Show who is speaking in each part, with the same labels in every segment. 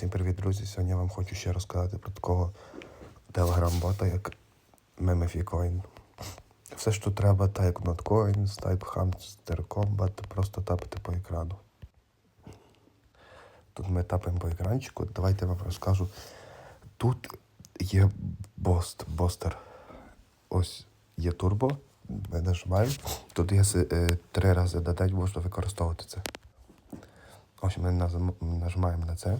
Speaker 1: Всім привіт, друзі! Сьогодні я вам хочу ще розказати про такого телеграм-бота, як MemeFiCoin. Все, що треба, так як Notcoin, Type Hamster Combat, просто тапати по екрану. Тут ми тапаємо по екранчику. Давайте я вам розкажу. Тут є бост, бостер. Ось є турбо. Ми нажимаємо. Тут є е, три рази день можна використовувати це. Ось ми нажимаємо на це,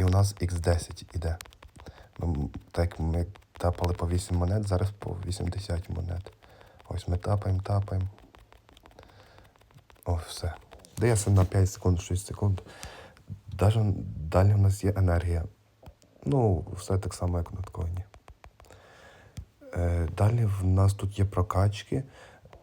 Speaker 1: і у нас X10 іде. Ну, так ми тапали по 8 монет, зараз по 80 монет. Ось ми тапаємо, тапаємо. О, все. Дається на 5 секунд, 6 секунд. Даже далі у нас є енергія. Ну, все так само, як на тконі. Е, далі в нас тут є прокачки.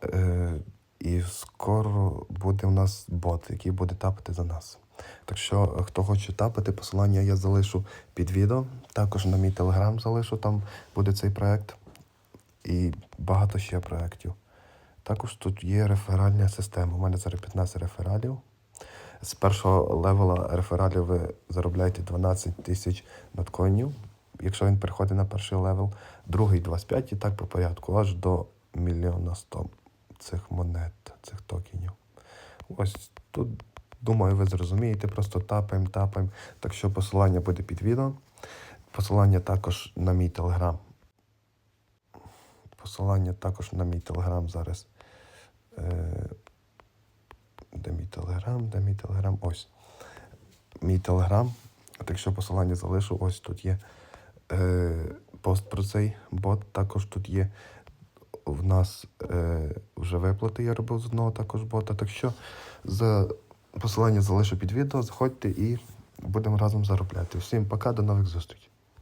Speaker 1: Е, і скоро буде у нас бот, який буде тапати за нас. Так що, е, хто хоче тапати, посилання я залишу під відео. Також на мій телеграм залишу, там буде цей проект. І багато ще проєктів. Також тут є реферальна система. У мене зараз 15 рефералів. З першого левела рефералів ви заробляєте 12 тисяч надкоїнів, якщо він переходить на перший левел, другий 25 і так по порядку, аж до мільйона 100 цих монет, цих токенів. Ось тут, думаю, ви зрозумієте, просто тапаємо, тапаємо. Так що посилання буде під відео. Посилання також на мій телеграм. Посилання також на мій телеграм зараз. Е, де мій телеграм, де мій телеграм? Ось. Мій телеграм. От якщо посилання залишу, ось тут є е, пост про цей бот. Також тут є в нас е, вже виплати. Я робив з одного також бота. Так що за посилання залишу під відео, заходьте і будемо разом заробляти. Всім пока, до нових зустрічей.